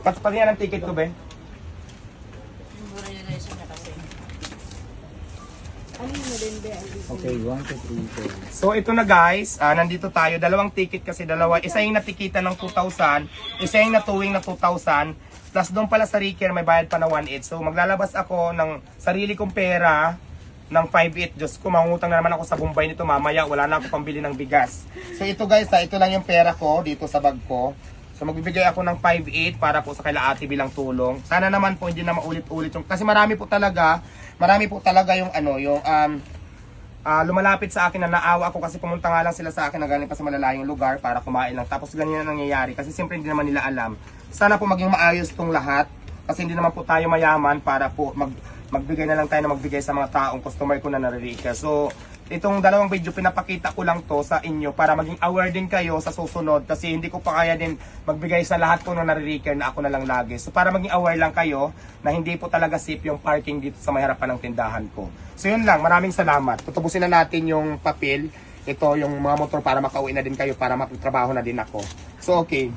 Pat pati yan ang ticket ko, Ben. Mura yung na kasi. Okay, 1, 2, 3, 4. So ito na guys, ah, nandito tayo. Dalawang ticket kasi dalawa. Isa yung natikita ng 2,000, isa yung natuwing na 2,000. Plus doon pala sa Ricker may bayad pa na 1,800. So maglalabas ako ng sarili kong pera ng 5,800. Diyos ko, mangutang na naman ako sa Bombay nito mamaya. Wala na ako pambili ng bigas. So ito guys, ha, ito lang yung pera ko dito sa bag ko. So magbibigay ako ng 5,800 para po sa kaila ate bilang tulong. Sana naman po hindi na maulit-ulit yung kasi marami po talaga, marami po talaga yung ano, yung um Ah, lumalapit sa akin na naawa ako kasi pumunta nga lang sila sa akin na galing pa sa malalayong lugar para kumain lang. Tapos ganyan ang nangyayari kasi siyempre hindi naman nila alam. Sana po maging maayos tong lahat kasi hindi naman po tayo mayaman para po mag magbigay na lang tayo na magbigay sa mga taong customer ko na naririka. So, itong dalawang video pinapakita ko lang to sa inyo para maging aware din kayo sa susunod kasi hindi ko pa kaya din magbigay sa lahat po na naririka na ako na lang lagi. So, para maging aware lang kayo na hindi po talaga safe yung parking dito sa may harapan ng tindahan ko. So, yun lang. Maraming salamat. Tutubusin na natin yung papel. Ito yung mga motor para makauwi na din kayo para magtrabaho na din ako. So, okay.